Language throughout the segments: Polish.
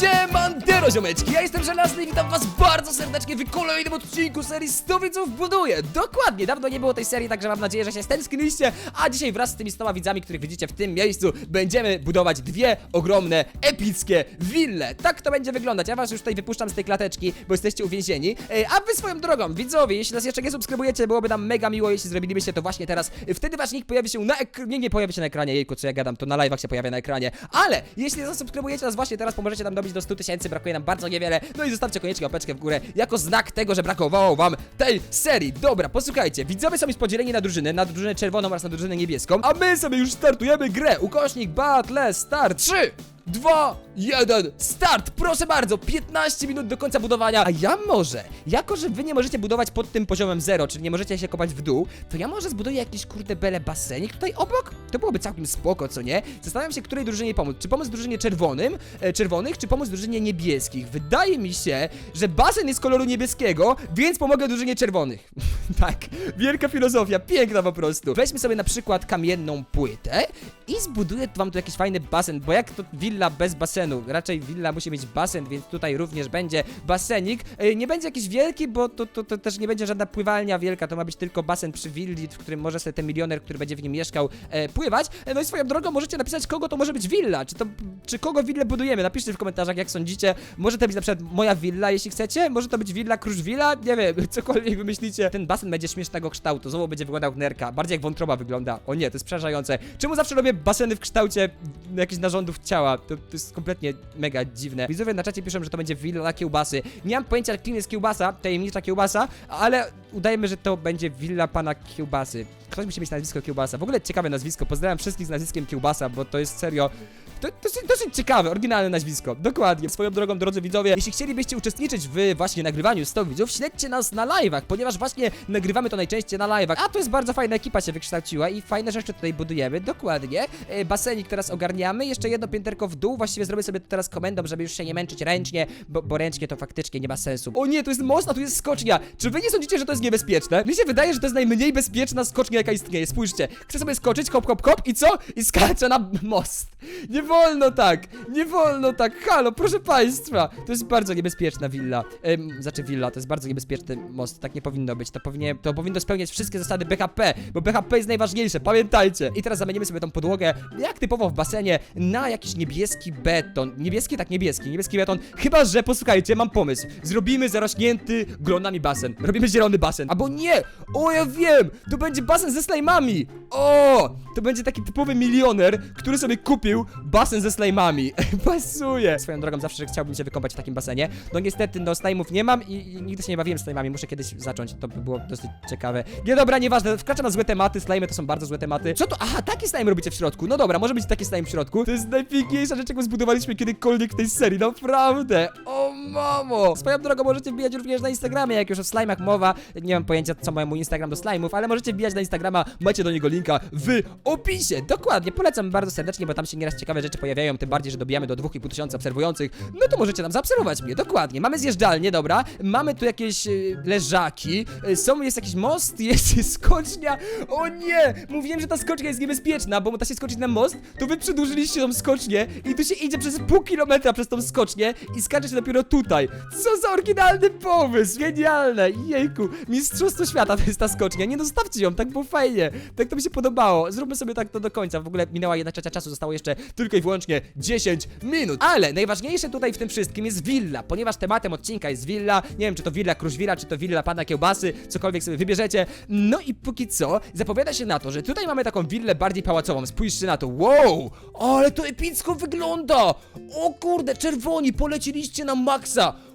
się ma Siemandero ziomeczki, ja jestem Żelazny i witam was bardzo serdecznie w kolejnym odcinku serii 100 widzów buduje. Dokładnie, dawno nie było tej serii, także mam nadzieję, że się stęskniliście. A dzisiaj wraz z tymi 100 widzami, których widzicie w tym miejscu Będziemy budować dwie ogromne, epickie wille. Tak to będzie wyglądać, ja was już tutaj wypuszczam z tej klateczki, bo jesteście uwięzieni. E, A wy swoją drogą, widzowie, jeśli nas jeszcze nie subskrybujecie, byłoby nam mega miło, jeśli zrobilibyście to właśnie teraz. Wtedy wasz nick pojawi się na ekranie, nie, nie pojawi się na ekranie, jejku, co ja gadam, to na live'ach się pojawia na ekranie. Ale, jeśli zasubskrybujecie nas właśnie teraz, pomożecie nam dobić do 100 tysięcy, brakuje nam bardzo niewiele. No i zostawcie koniecznie łapeczkę w górę, jako znak tego, że brakowało wam tej serii. Dobra, posłuchajcie, widzowie są już na drużyny, na drużynę czerwoną oraz na drużynę niebieską A my sobie już startujemy grę, ukośnik, battle, start, 3 2, 1, start! Proszę bardzo, 15 minut do końca budowania. A ja może, jako że wy nie możecie budować pod tym poziomem 0, czyli nie możecie się kopać w dół, to ja może zbuduję jakiś kurde bele basenik tutaj obok? To byłoby całkiem spoko, co nie? Zastanawiam się, której drużynie pomóc. Czy pomóc drużynie czerwonym, e, czerwonych, czy pomóc drużynie niebieskich? Wydaje mi się, że basen jest koloru niebieskiego, więc pomogę drużynie czerwonych. tak, wielka filozofia, piękna po prostu. Weźmy sobie na przykład kamienną płytę i zbuduję wam tu jakiś fajny basen, bo jak to willa bez basenu? Raczej willa musi mieć basen, więc tutaj również będzie basenik. E, Nie będzie jakiś wielki, bo to, to, to też nie będzie żadna pływalnia wielka, to ma być tylko basen przy willi, w którym może sobie ten milioner, który będzie w nim mieszkał, e, pływać. E, No i swoją drogą możecie napisać, kogo to może być willa, czy to, czy kogo willę budujemy. Napiszcie w komentarzach, jak sądzicie. Może to być na przykład moja willa, jeśli chcecie, może to być willa Kruszwila, nie wiem, cokolwiek wymyślicie. Ten basen będzie śmiesznego kształtu, znowu będzie wyglądał jak nerka, bardziej jak wątroba wygląda. O nie, to jest przerażające. Czemu zawsze robię baseny w kształcie jakichś narządów ciała? To, to jest kompletnie mega dziwne. Widzowie na czacie piszą, że to będzie willa kiełbasy. Nie mam pojęcia, kim jest kiełbasa, tajemnicza kiełbasa, ale udajmy, że to będzie willa pana kiełbasy. Ktoś musi mieć nazwisko kiełbasa. W ogóle ciekawe nazwisko. Pozdrawiam wszystkich z nazwiskiem kiełbasa, bo to jest serio. To, to jest dosyć ciekawe, oryginalne nazwisko. Dokładnie. Swoją drogą, drodzy widzowie, jeśli chcielibyście uczestniczyć w właśnie nagrywaniu 100 widzów, śledźcie nas na live'ach, ponieważ właśnie nagrywamy to najczęściej na live'ach. A to jest bardzo fajna ekipa się wykształciła i fajne rzeczy tutaj budujemy. Dokładnie. E, basenik teraz ogarniamy. Jeszcze jedno pięterko w dół. Właściwie zrobię sobie to teraz komendą, żeby już się nie męczyć ręcznie, bo, bo ręcznie to faktycznie nie ma sensu. O nie, tu jest most, a tu jest skocznia. Czy wy nie sądzicie, że to jest niebezpieczne? Mi się wydaje, że to jest najmniej bezpieczna skocznia, jaka istnieje. Spójrzcie. Chcę sobie skoczyć, hop, hop, hop i co? I skaczę na most. Nie wolno tak! Nie wolno tak! Halo, proszę państwa! To jest bardzo niebezpieczna willa. Ym, znaczy willa, to jest bardzo niebezpieczny most. Tak nie powinno być. To, powinien, to powinno spełniać wszystkie zasady BHP, bo BHP jest najważniejsze, pamiętajcie! I teraz zamienimy sobie tą podłogę, jak typowo w basenie, na jakiś niebieski beton. Niebieski? Tak, niebieski. Niebieski beton. Chyba, że, posłuchajcie, mam pomysł. Zrobimy zarośnięty glonami basen. Robimy zielony basen. Albo nie! O, ja wiem! To będzie basen ze slajmami! O! To będzie taki typowy milioner, który sobie kupił basen ze slajmami. Pasuje! Swoją drogą zawsze chciałbym się wykąpać w takim basenie. No niestety, no slajmów nie mam i, i nigdy się nie bawiłem slajmami. Muszę kiedyś zacząć, to by było dosyć ciekawe. Nie, dobra, nieważne, wkraczam na złe tematy, slajmy to są bardzo złe tematy. Co to? Aha, taki slime robicie w środku. No dobra, może być taki slime w środku. To jest najpiękniejsza rzecz, jaką zbudowaliśmy kiedykolwiek w tej serii, naprawdę. O mamo! Swoją drogą możecie wbijać również na Instagramie, jak już o slajmach mowa. Nie mam pojęcia, co ma Instagram do slajmów, ale możecie wbijać na Instagrama, macie do niego linka w opisie. Dokładnie, polecam bardzo serdecznie, bo tam się nieraz ciekawe rzeczy pojawiają, tym bardziej, że dobijamy do 2,5 tysiąca obserwujących. No to możecie tam zaobserwować mnie, dokładnie. Mamy zjeżdżalnię, dobra, mamy tu jakieś y, leżaki, y, są, jest jakiś most, jest skocznia. O nie! Mówiłem, że ta skocznia jest niebezpieczna, bo da się skoczyć na most, to wy przedłużyliście tą skocznię i tu się idzie przez pół kilometra przez tą skocznię i skacze się dopiero tutaj. Co za oryginalny pomysł, genialne, jejku. Mistrzostwo świata to jest ta skocznia, nie zostawcie ją, tak było fajnie, tak to mi się podobało. Zróbmy sobie tak to do końca, w ogóle minęła jedna trzecia czasu, zostało jeszcze tylko i wyłącznie 10 minut. Ale najważniejsze tutaj w tym wszystkim jest willa, ponieważ tematem odcinka jest willa, nie wiem czy to willa Kruszwila, czy to willa Pana Kiełbasy, cokolwiek sobie wybierzecie. No i póki co zapowiada się na to, że tutaj mamy taką willę bardziej pałacową, spójrzcie na to, wow, ale to epicko wygląda, o kurde, czerwoni, poleciliście na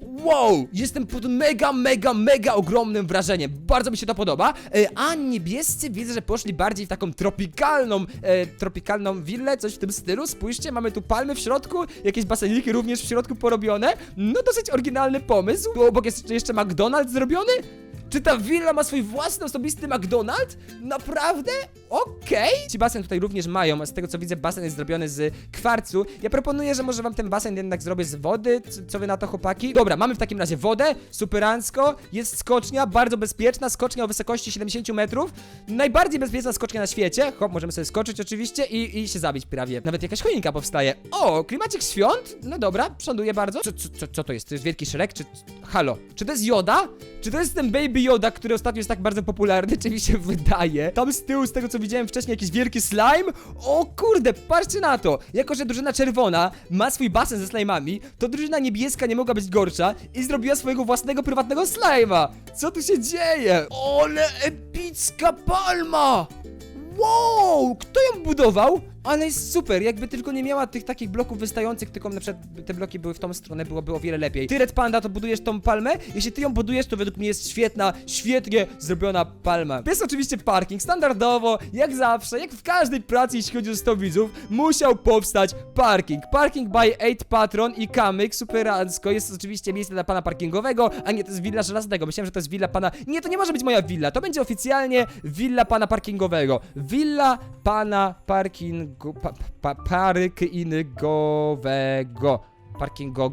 Wow, jestem pod mega, mega, mega ogromnym wrażeniem. Bardzo mi się to podoba. E, a niebiescy widzę, że poszli bardziej w taką tropikalną, e, tropikalną willę, coś w tym stylu. Spójrzcie, mamy tu palmy w środku, jakieś baseniki również w środku porobione. No dosyć oryginalny pomysł. Obok jest jeszcze McDonald's zrobiony. Czy ta willa ma swój własny osobisty McDonald's? Naprawdę? Okej. Ci basen tutaj również mają. Z tego co widzę, basen jest zrobiony z kwarcu. Ja proponuję, że może wam ten basen jednak zrobię z wody. Co, co wy na to, chłopaki? Dobra, mamy w takim razie wodę, superancko. Jest skocznia, bardzo bezpieczna. Skocznia o wysokości 70 metrów. Najbardziej bezpieczna skocznia na świecie. Hop, możemy sobie skoczyć oczywiście i, i się zabić prawie. Nawet jakaś choinka powstaje. O, klimacik świąt? No dobra, przoduję bardzo. Co, co, co, co to jest? To jest wielki szereg? Czy... Halo? Czy to jest Joda? Czy to jest ten Baby Yoda, który ostatnio jest tak bardzo popularny? Czy mi się wydaje? Tam z tyłu, z tego co widziałem wcześniej, jakiś wielki slime? O kurde, patrzcie na to! Jako, że drużyna czerwona ma swój basen ze slime'ami, to drużyna niebieska nie mogła być gorsza i zrobiła swojego własnego prywatnego slime'a! Co tu się dzieje? Ole epicka palma! Wow! Kto ją budował? Ale jest super, jakby tylko nie miała tych takich bloków wystających, tylko na przykład te bloki były w tą stronę, byłoby o wiele lepiej. Ty, Red Panda, to budujesz tą palmę? Jeśli ty ją budujesz, to według mnie jest świetna, świetnie zrobiona palma. Jest oczywiście parking, standardowo, jak zawsze, jak w każdej pracy, jeśli chodzi o 100 widzów, musiał powstać parking. Parking by 8 Patron i Kamyk, superancko, jest oczywiście miejsce dla pana parkingowego, a nie, to jest willa żelaznego. Myślałem, że to jest willa pana... Nie, to nie może być moja willa, to będzie oficjalnie willa pana parkingowego. Willa pana parkingu... Pa, pa, parkingowego. Parkingo,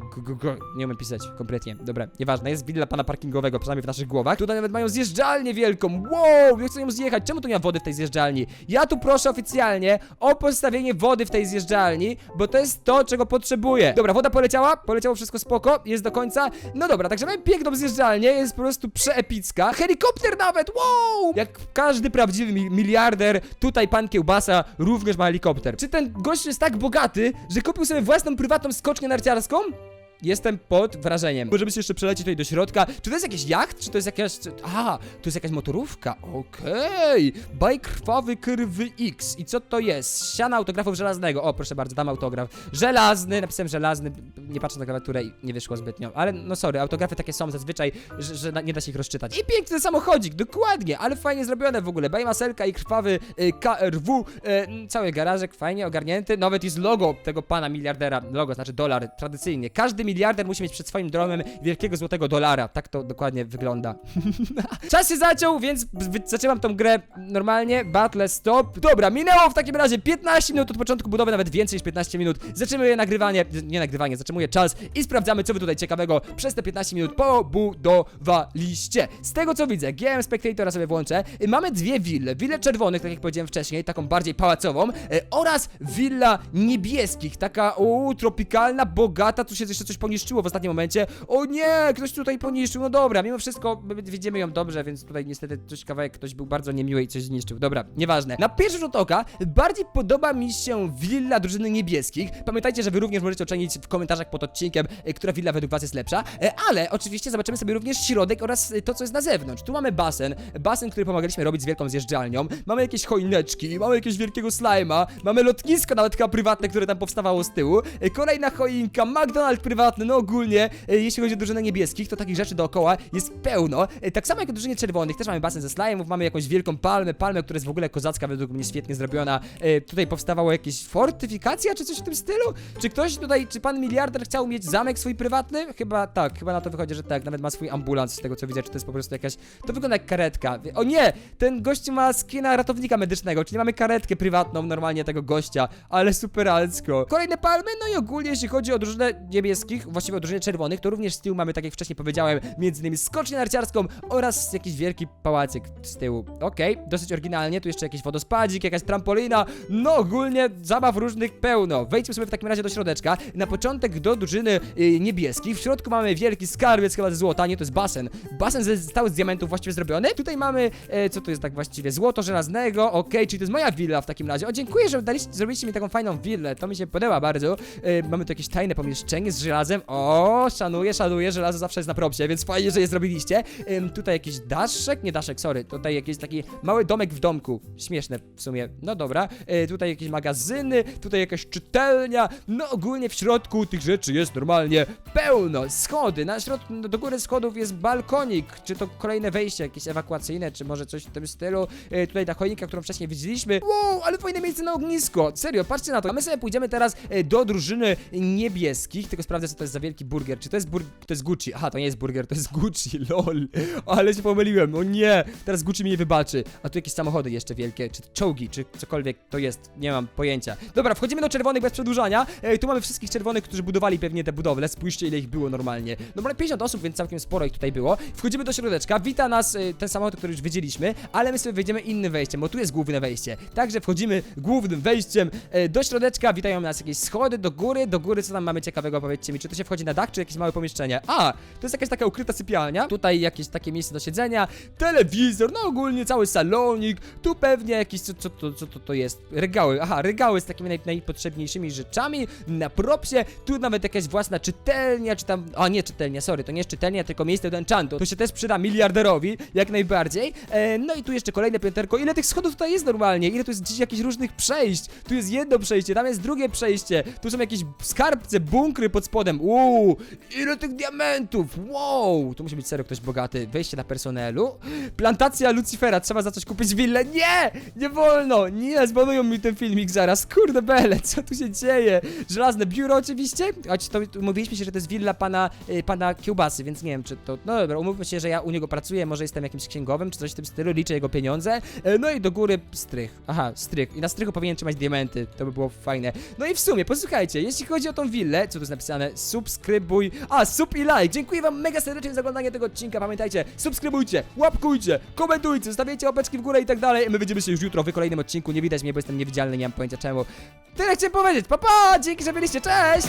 nie umiem pisać kompletnie. Dobra, nieważne, jest willa pana parkingowego, przynajmniej w naszych głowach. Tutaj nawet mają zjeżdżalnię wielką. Wow, ja chcę ją zjechać. Czemu tu nie ma wody w tej zjeżdżalni? Ja tu proszę oficjalnie o postawienie wody w tej zjeżdżalni, bo to jest to, czego potrzebuję. Dobra, woda poleciała, poleciało wszystko spoko, jest do końca. No dobra, także mamy piękną zjeżdżalnię, jest po prostu przeepicka. Helikopter nawet, wow! Jak każdy prawdziwy mi miliarder, tutaj pan Kiełbasa również ma helikopter. Czy ten gość jest tak bogaty, że kupił sobie własną prywatną skocznię narciarską? alles kommen? Jestem pod wrażeniem. Możemy się jeszcze przelecieć tutaj do środka. Czy to jest jakiś jacht? Czy to jest jakaś... A, to jest jakaś motorówka. Okej. Baj krwawy krwy X. I co to jest? Ściana autografów żelaznego. O, proszę bardzo, dam autograf. Żelazny, napisałem żelazny. Nie patrzę na klawiaturę i nie wyszło zbytnio. Ale no sorry, autografy takie są zazwyczaj, że, że nie da się ich rozczytać. I piękny samochodzik, dokładnie, ale fajnie zrobione w ogóle. Baj maselka i krwawy y, KRW. Y, cały garażek fajnie ogarnięty. Nawet jest logo tego pana miliardera. Logo znaczy dolar, tradycyjnie. Każdy miliarder musi mieć przed swoim domem wielkiego złotego dolara. Tak to dokładnie wygląda. Czas się zaciął, więc zaczęłam tą grę normalnie. Battle stop. Dobra, minęło w takim razie 15 minut od początku budowy, nawet więcej niż 15 minut. Zatrzymuję nagrywanie, nie nagrywanie, zatrzymuję czas i sprawdzamy, co wy tutaj ciekawego przez te 15 minut pobudowaliście. Z tego co widzę, GM Spectatora sobie włączę. Y, Mamy dwie wille. Willę czerwonych, tak jak powiedziałem wcześniej, taką bardziej pałacową, y, oraz willa niebieskich, taka u, tropikalna, bogata. Tu się jeszcze coś poniszczyło w ostatnim momencie. O nie, ktoś tutaj poniszczył. No dobra, mimo wszystko my widzimy ją dobrze, więc tutaj niestety coś kawałek ktoś był bardzo niemiły i coś zniszczył. Dobra, nieważne. Na pierwszy rzut oka bardziej podoba mi się willa drużyny niebieskich. Pamiętajcie, że wy również możecie ocenić w komentarzach pod odcinkiem, y, która willa według was jest lepsza, Y, ale oczywiście zobaczymy sobie również środek oraz y, to, co jest na zewnątrz. Tu mamy basen, basen, który pomagaliśmy robić z wielką zjeżdżalnią. Mamy jakieś choineczki, mamy jakiegoś wielkiego slajma, mamy lotnisko nawet chyba prywatne, które tam powstawało z tyłu. Kolejna choinka, McDonald's prywatny, no ogólnie, y, jeśli chodzi o drużynę niebieskich, to takich rzeczy dookoła jest pełno. Y, Tak samo jak w drużynie czerwonych, też mamy basen ze slajmów, mamy jakąś wielką palmę, palmę, która jest w ogóle kozacka, według mnie świetnie zrobiona. Y, Tutaj powstawało jakieś fortyfikacja, czy coś w tym stylu? Czy ktoś tutaj, czy pan miliarder chciał mieć zamek swój prywatny? Chyba tak, chyba na to wychodzi, że tak, nawet ma swój ambulans, z tego co widzę, czy to jest po prostu jakaś, to wygląda jak karetka. O nie, ten gość ma skina ratownika medycznego, czyli mamy karetkę prywatną normalnie tego gościa, ale superalcko. Kolejne palmy, no i ogólnie jeśli chodzi o drużynę niebieskich, właściwie o drużynę czerwonych, to również z tyłu mamy, tak jak wcześniej powiedziałem, między innymi skocznię narciarską oraz jakiś wielki pałacyk z tyłu. Okej, dosyć oryginalnie, tu jeszcze jakiś wodospadzik, jakaś trampolina, no ogólnie zabaw różnych pełno. Wejdźmy sobie w takim razie do środeczka. Na początek do drużyny y, niebieskich. W środku mamy wielki skarbiec chyba ze złota, nie, to jest basen. Basen ze, stały z diamentów właściwie zrobiony. Tutaj mamy, e, co to jest tak właściwie, złoto żelaznego, okej, czyli to jest moja willa w takim razie. O, dziękuję, że daliście, zrobiliście mi taką fajną willę, to mi się podoba bardzo. E, mamy tu jakieś tajne pomieszczenie z żelazem. O, szanuję, szanuję, żelazo zawsze jest na propsie, więc fajnie, że je zrobiliście. Ym, tutaj jakiś daszek, nie daszek, sorry, tutaj jakiś taki mały domek w domku. Śmieszne w sumie, no dobra. E, tutaj jakieś magazyny, tutaj jakaś czytelnia, no ogólnie w środku tych rzeczy jest normalnie pełno. Schody, na środku, do góry schodów jest balkonik, czy to kolejne wejście jakieś ewakuacyjne, czy może coś w tym stylu. E, tutaj ta choinka, którą wcześniej widzieliśmy. Wow, ale fajne miejsce na ognisko. Serio, patrzcie na to. A my sobie pójdziemy teraz e, do drużyny niebieskich, tylko sprawdzę co to jest za wielki burger. Czy to jest burger? To jest Gucci. Aha, to nie jest burger, to jest Gucci, lol. Ale się pomyliłem, o nie. Teraz Gucci mi nie wybaczy. A tu jakieś samochody jeszcze wielkie, czy czołgi, czy cokolwiek to jest. Nie mam pojęcia. Dobra, wchodzimy do czerwonych bez przedłużania. Ej, tu mamy wszystkich czerwonych, którzy budowali pewnie te budowle. Spójrzcie, ile ich było normalnie. Normalnie 50 osób, więc całkiem sporo ich tutaj było. Wchodzimy do środeczka. Wita nas y, ten samochód, który już widzieliśmy, ale my sobie wejdziemy innym wejściem, bo tu jest główne wejście. Także wchodzimy głównym wejściem e, do środeczka. Witają nas jakieś schody do góry. Do góry co tam mamy ciekawego? Powiedzcie mi, czy to się wchodzi na dach, czy jakieś małe pomieszczenie? A, to jest jakaś taka ukryta sypialnia. Tutaj jakieś takie miejsce do siedzenia, telewizor, no ogólnie cały salonik. Tu pewnie jakieś, co, co, to, co to, to jest? Regały, aha, regały z takimi naj, najpotrzebniejszymi rzeczami na propsie. Tu nawet jakaś własna czytelnia, czy tam, a nie czytelnia, sorry, to nie jest czytelnia, tylko miejsce do enchantu. To się też przyda miliarderowi, jak najbardziej. E, no i tu jeszcze kolejne pięterko. Ile tych schodów tutaj jest normalnie? Ile tu jest gdzieś jakichś różnych przejść? Tu jest jedno przejście, tam jest drugie przejście. Tu są jakieś skarbce, bunkry pod spodem. Uuu, ile tych diamentów! Wow, tu musi być serio ktoś bogaty. Wejście na personelu. Plantacja Lucifera, trzeba za coś kupić willę. Nie! Nie wolno! Nie, zbanują mi ten filmik zaraz. Kurde bele, co tu się dzieje? Żelazne biuro oczywiście. Choć to umówiliśmy się, że to jest willa pana, y, pana kiełbasy, więc nie wiem, czy to... No dobra, umówmy się, że ja u niego pracuję, może jestem jakimś księgowym, czy coś w tym stylu, liczę jego pieniądze. E, No i do góry strych. Aha, strych. I na strychu powinien trzymać diamenty, to by było fajne. No i w sumie, posłuchajcie, jeśli chodzi o tą willę, co tu jest napisane? Subskrybuj... A, sub i like! Dziękuję wam mega serdecznie za oglądanie tego odcinka, pamiętajcie, subskrybujcie, łapkujcie, komentujcie, zostawiajcie łapeczki w górę i tak dalej. My widzimy się już jutro w kolejnym odcinku, nie widać mnie, bo jestem niewidzialny, nie mam pojęcia czemu. Tyle chciałem powiedzieć, pa pa! Dzięki, że byliście, cześć!